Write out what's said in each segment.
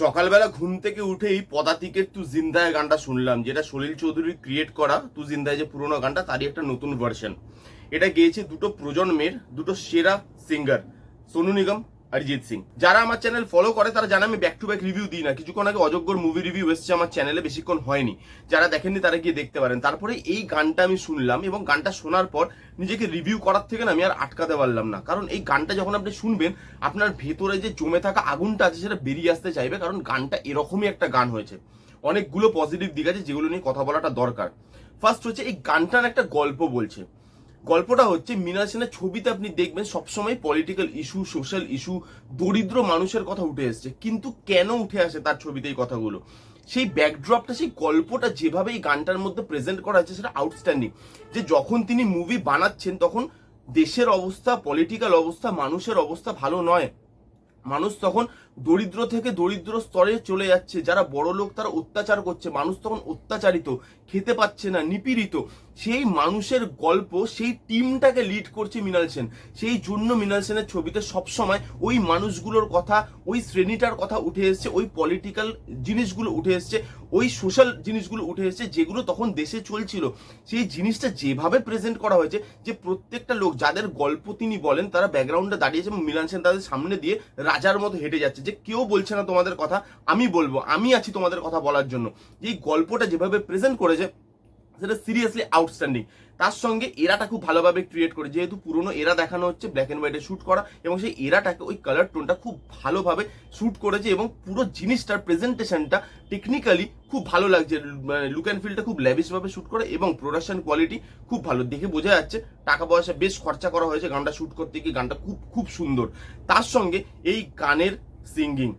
সকালবেলা ঘুম থেকে উঠেই পদাতিকের তু জিন্দায় গানটা শুনলাম, যেটা সলিল চৌধুরী ক্রিয়েট করা, তু জিন্দায় যে পুরোনো গানটা, তারই একটা নতুন ভার্সন এটা গেয়েছে দুটো প্রজন্মের, দুটো সেরা সিঙ্গার সোনু নিগম অরিজিৎ সিং। যারা আমার চ্যানেল ফলো করে, তারা জানে আমি ব্যাক টু ব্যাক রিভিউ দিই না। কিছুক্ষণ আগে অযোগ্যর মুভি রিভিউ এসেছে আমার চ্যানেলে বেশিক্ষণ হয়নি। যারা দেখেননি, তারা গিয়ে দেখতে পারেন। তারপরে এই গানটা আমি শুনলাম এবং গানটা শোনার পর নিজেকে রিভিউ করার থেকে না আমি আর আটকাতে পারলাম না। কারণ এই গানটা যখন আপনি শুনবেন, আপনার ভেতরে যে জমে থাকা আগুনটা আছে, সেটা বেরিয়ে আসতে চাইবে। কারণ গানটা এরকমই একটা গান হয়েছে। অনেকগুলো পজিটিভ দিক আছে, যেগুলো নিয়ে কথা বলাটা দরকার। ফার্স্ট হচ্ছে, এই গানটার একটা গল্প বলছে। গল্পটা হচ্ছে মীনা সেনের ছবিতে আপনি দেখবেন সবসময় পলিটিক্যাল ইস্যু সোশ্যাল ইস্যু দরিদ্র মানুষের কথা উঠে এসছে। কিন্তু কেন উঠে আসে তার ছবিতে এই কথাগুলো? সেই ব্যাকড্রপটা সেই গল্পটা যেভাবে এই গানটার মধ্যে প্রেজেন্ট করা হয়েছে সেটা আউটস্ট্যান্ডিং যে যখন তিনি মুভি বানাচ্ছেন, তখন দেশের অবস্থা পলিটিক্যাল অবস্থা, মানুষের অবস্থা ভালো নয়। মানুষ তখন দরিদ্র থেকে দরিদ্র স্তরে চলে যাচ্ছে। যারা বড় লোক, তারা অত্যাচার করছে। মানুষ তখন অত্যাচারিত, খেতে পাচ্ছে না, নিপীড়িত। সেই মানুষের গল্প, সেই টিমটাকে লিড করছে মৃণাল সেন। সেই জন্য মৃণাল সেনের ছবিতে সবসময় ওই মানুষগুলোর কথা, ওই শ্রেণীটার কথা উঠে এসছে, ওই পলিটিক্যাল জিনিসগুলো উঠে এসছে। ওই সোশ্যাল জিনিসগুলো উঠে এসেছে যেগুলো তখন দেশে চলছিল। সেই জিনিসটা যেভাবে প্রেজেন্ট করা হয়েছে যে প্রত্যেকটা লোক, যাদের গল্প তিনি বলেন, তারা ব্যাকগ্রাউন্ডে দাঁড়িয়েছে মিলান সেন তাদের সামনে দিয়ে রাজার মতো হেঁটে যাচ্ছে যে কেউ বলছে না তোমাদের কথা, আমি বলব, আমি আছি তোমাদের কথা বলার জন্য। এই গল্পটা যেভাবে প্রেজেন্ট করেছে সেটা সিরিয়াসলি আউটস্ট্যান্ডিং তার সঙ্গে এরাটা খুব ভালোভাবে ক্রিয়েট করে, যেহেতু পুরনো এরা দেখানো হচ্ছে ব্ল্যাক অ্যান্ড হোয়াইটে শ্যুট করা এবং সেই এরাটাকে ওই কালার টোনটা খুব ভালোভাবে শ্যুট করেছে এবং পুরো জিনিসটার প্রেজেন্টেশনটা টেকনিক্যালি খুব ভালো লাগছে। মানে লুক অ্যান্ড ফিলটা খুব ল্যাভিশভাবে শ্যুট করে এবং প্রোডাকশন কোয়ালিটি খুব ভালো। দেখে বোঝা যাচ্ছে টাকা পয়সা বেশ খরচা করা হয়েছে গানটা শ্যুট করতে গিয়ে, গানটা খুব খুব সুন্দর। তার সঙ্গে এই গানের সিঙ্গিং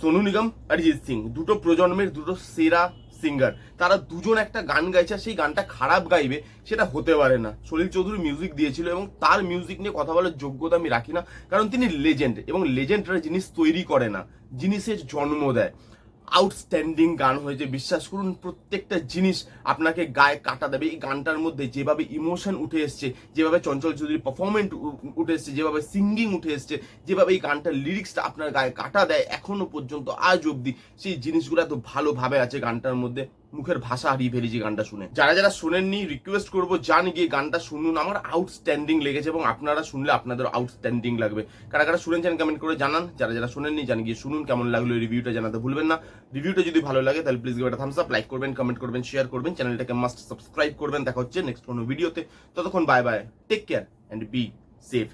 সোনু নিগম, অরিজিৎ সিং, দুটো প্রজন্মের দুটো সেরা সিঙ্গার তারা দুজন একটা গান গাইছে আর সেই গানটা খারাপ গাইবে, সেটা হতে পারে না। সলিল চৌধুরী মিউজিক দিয়েছিল এবং তার মিউজিক নিয়ে কথা বলার যোগ্যতা আমি রাখি না, কারণ তিনি লেজেন্ড এবং লেজেন্ডরা জিনিস তৈরি করে না, জিনিসের জন্ম দেয়। আউটস্ট্যান্ডিং গান হয়েছে। বিশ্বাস করুন, প্রত্যেকটা জিনিস আপনাকে গায়ে কাটা দেবে। এই গানটার মধ্যে যেভাবে ইমোশন উঠে এসছে, যেভাবে চঞ্চল চৌধুরীর পারফরমেন্ট উঠে এসছে, যেভাবে সিঙ্গিং উঠে এসছে, যেভাবে এই গানটার লিরিক্সটা আপনার গায়ে কাটা দেয়, এখনও পর্যন্ত, আজ অবধি, সেই জিনিসগুলো এত ভালোভাবে আছে গানটার মধ্যে। মুখের ভাষা হারিয়ে ফেলেছি গানটা শুনে। যারা যারা শোনেননি রিকোয়েস্ট করব, যান গিয়ে গানটা শুনুন। আমার আউটস্ট্যান্ডিং লেগেছে এবং আপনারা শুনলে আপনাদের আউটস্ট্যান্ডিং লাগবে। কারা কারা শুনেছেন কমেন্ট করে জানান। যারা যারা শোনেননি জান গিয়ে শুনুন, কেমন লাগল রিভিউটা জানাতে ভুলবেন না। রিভিউটা যদি ভালো লাগে, তাহলে প্লিজ একটা থামস আপ লাইক করবেন কমেন্ট করবেন শেয়ার করবেন। চ্যানেলটাকে মাস্ট সাবস্ক্রাইব করবেন। দেখা হচ্ছে নেক্সট কোনো ভিডিওতে ততক্ষণ bye bye take care and be safe